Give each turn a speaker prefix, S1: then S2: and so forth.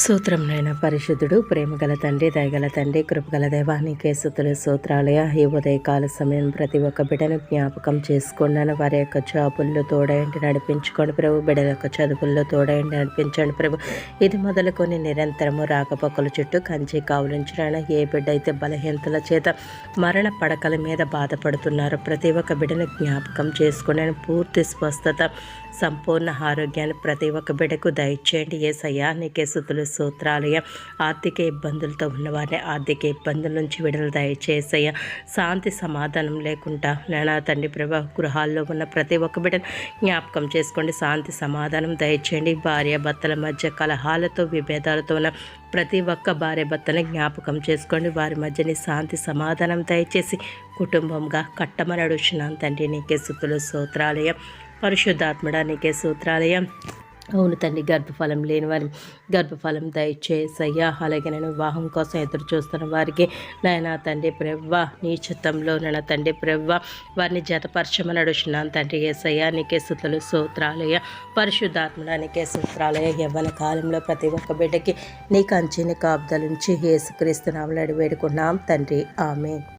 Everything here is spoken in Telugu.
S1: సూత్రం నైనా పరిశుద్ధుడు ప్రేమగల తండ్రి దయగల తండ్రి కృపగల దేవానికి స్థుతులు సూత్రాలయ ఈ ఉదయకాల సమయం ప్రతి ఒక్క బిడ్డను జ్ఞాపకం చేసుకున్నాను. వారి యొక్క జాబుల్లో తోడయండి నడిపించుకోండి ప్రభు. బిడ్డల యొక్క చదువుల్లో తోడయండి నడిపించండి ప్రభు. ఇది మొదలుకొని నిరంతరము రాకపోకల చుట్టూ కంచి కావులించిన ఏ బిడ్డ అయితే బలహీనతల చేత మరణ పడకల మీద బాధపడుతున్నారో ప్రతి ఒక్క బిడ్డను జ్ఞాపకం చేసుకున్నాను పూర్తి స్వస్థత సంపూర్ణ ఆరోగ్యాన్ని ప్రతి ఒక్క బిడ్డకు దయచేయండి. ఏ సయానికే సుతులు సూత్రాలయ ఆర్థిక ఇబ్బందులతో ఉన్నవారిని ఆర్థిక ఇబ్బందుల నుంచి విడుదల దయచేసయ్య. శాంతి సమాధానం లేకుండా నేనా తండ్రి ప్రభా గృహాల్లో ఉన్న ప్రతి ఒక్క బిడ్డను జ్ఞాపకం చేసుకోండి. శాంతి సమాధానం దయచేయండి. భార్య భర్తల మధ్య కలహాలతో విభేదాలతో ఉన్న ప్రతి ఒక్క భార్య భర్తని జ్ఞాపకం చేసుకోండి. వారి మధ్యని శాంతి సమాధానం దయచేసి కుటుంబంగా కట్టమని అడుగుతున్నాను తండ్రి నీకే సుతులు సూత్రాలయం పరిశుద్ధాత్మడా నీకే సూత్రాలయం. అవును తండ్రి గర్భఫలం లేని వారి గర్భఫలం దయచేసయ్యా. అలాగే నేను వివాహం కోసం ఎదురు చూస్తున్న వారికి నాయన తండ్రి ప్రవ్వ నీ చిత్తంలో నన్న తండ్రి ప్రవ్వ వారిని జతపరచమని అడుగుతున్నాను తండ్రి ఏసయ్యా. నీకే సుతులు సూత్రాలయ పరిశుద్ధాత్మడా నీకే సూత్రాలయ. యవ్వన కాలంలో ప్రతి ఒక్క బిడ్డకి నీ కంచిని కాపుదల నుంచి ఏసుక్రీస్తు నామలాడి వేడుకున్నాం తండ్రి. ఆమె